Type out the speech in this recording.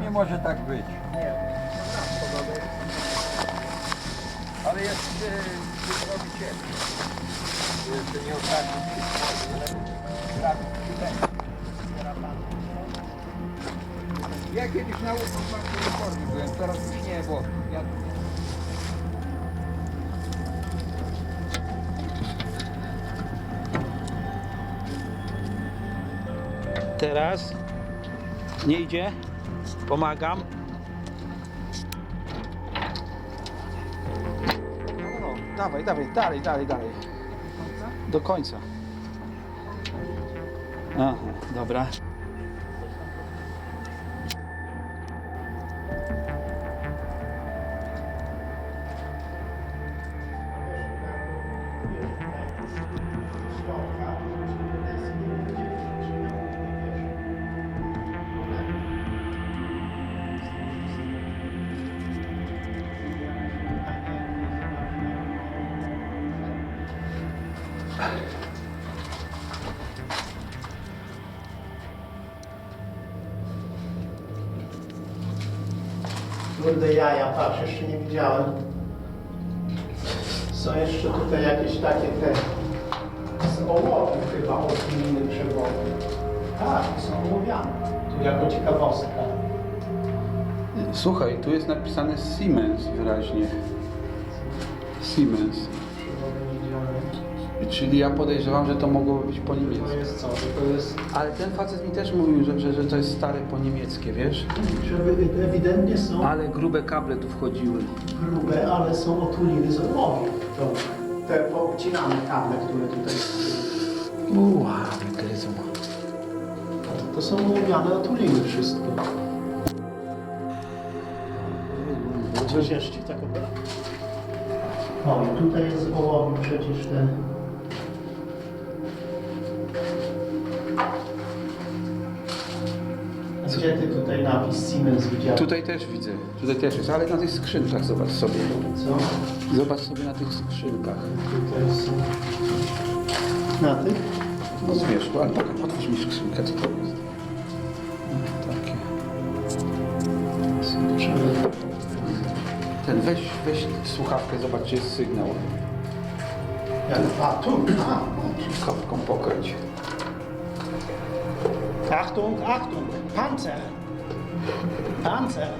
Nie może tak być. Nie. Ale jest zrobi. To Jeszcze nie ostatni Prawie tutaj. Ja kiedyś na reformie byłem, teraz już nie, bo ja Teraz nie idzie. Pomagam. No, dawaj, dawaj, dalej, dalej, dalej. Do końca. Aha, dobra. Kurde jaja, patrz, jeszcze nie widziałem. Są jeszcze tutaj jakieś takie te z ołowiu chyba od gminy przewody. Tak, są ołowiane. Tu jako ciekawostka. Słuchaj, tu jest napisane Siemens wyraźnie. Siemens. Przewody widziane. Czyli ja podejrzewam, że to mogło być po To niemiecku. jest co? To jest, Ale ten facet mi też mówił, że, że, że to jest stare po niemieckie, wiesz? że ewidentnie są Ale grube kable tu wchodziły. grube, ale są otuliny z. To te poobcinane kable, które tutaj. Uła, gryzą. To są ołowiane otuliny wszystko. Przecież tak O, i tutaj jest ołowiu przecież ten... Gdzie ty tutaj napis Siemens widziałeś? Tutaj też widzę, tutaj też jest, ale na tych skrzynkach zobacz sobie. Co? Zobacz sobie na tych skrzynkach. Tutaj są... Na tych? No z wierzchu, ale tak, otwórz mi skrzynkę, co to jest. No, Takie. Ten, weź, weź słuchawkę, zobacz, czy jest sygnał. Jak? A, tu! A, Kopką pokręć. Achtung, Achtung! Panzer! Panzer!